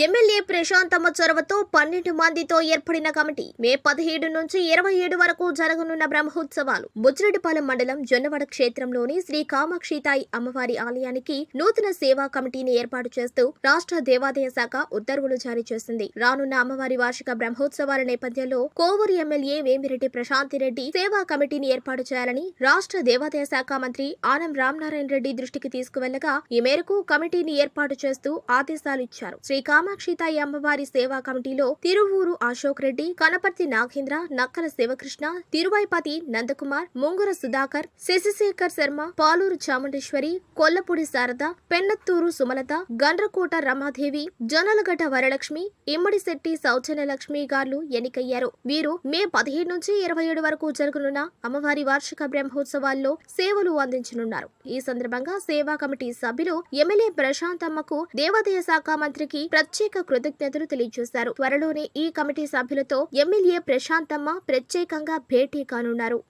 MLA Prashanthamma చొరవతో పన్నెండు మందితో ఏర్పడిన కమిటీ మే పదిహేడు నుంచి ఇరవై ఏడు వరకు జరగనున్న బ్రహ్మోత్సవాలు. బుజ్జిరెడ్డిపాలెం మండలం జొన్నవడ క్షేత్రంలోని శ్రీ కామాక్షితాయి అమ్మవారి ఆలయానికి నూతన సేవా కమిటీని ఏర్పాటు చేస్తూ రాష్ట్ర దేవాదాయ శాఖ ఉత్తర్వులు జారీ చేసింది. రానున్న అమ్మవారి వార్షిక బ్రహ్మోత్సవాల నేపథ్యంలో కోవూరు ఎమ్మెల్యే వేమిరెడ్డి ప్రశాంతిరెడ్డి సేవా కమిటీని ఏర్పాటు చేయాలని రాష్ట్ర దేవాదాయ శాఖ మంత్రి ఆనం రామనారాయణ రెడ్డి దృష్టికి తీసుకువెళ్ళగా ఈ మేరకు కమిటీని ఏర్పాటు చేస్తూ ఆదేశాలు ఇచ్చారు. శ్రీ కామాక్షితాయి అమ్మవారి సేవా కమిటీలో తిరువూరు అశోక్ రెడ్డి కనపర్తి నాగేంద్ర నక్కల శివకృష్ణ తిరువైపతి నందకుమార్ ముంగుర సుధాకర్ శశిశేఖర్ శర్మ పాలూరు చాముండేశ్వరి కొల్లపూడి శారద పెన్నత్తూరు సుమలత గండ్రకోట రమాదేవి జొన్నలగడ్డ వరలక్ష్మి ఇమ్మడిశెట్టి సౌజన్యలక్ష్మి గారు ఎన్నికయ్యారు. వీరు మే పదిహేడు నుంచి ఇరవై ఏడు వరకు జరగనున్న అమ్మవారి వార్షిక బ్రహ్మోత్సవాల్లో సేవలు అందించనున్నారు. ఈ సందర్భంగా సేవా కమిటీ సభ్యులు ఎమ్మెల్యే ప్రశాంతమ్మకు దేవాదాయ శాఖ మంత్రికి ప్రత్యేక కృతజ్ఞతలు తెలియజేశారు. త్వరలోనే ఈ కమిటీ సభ్యులతో ఎమ్మెల్యే ప్రశాంతమ్మ ప్రత్యేకంగా భేటీ కానున్నారు.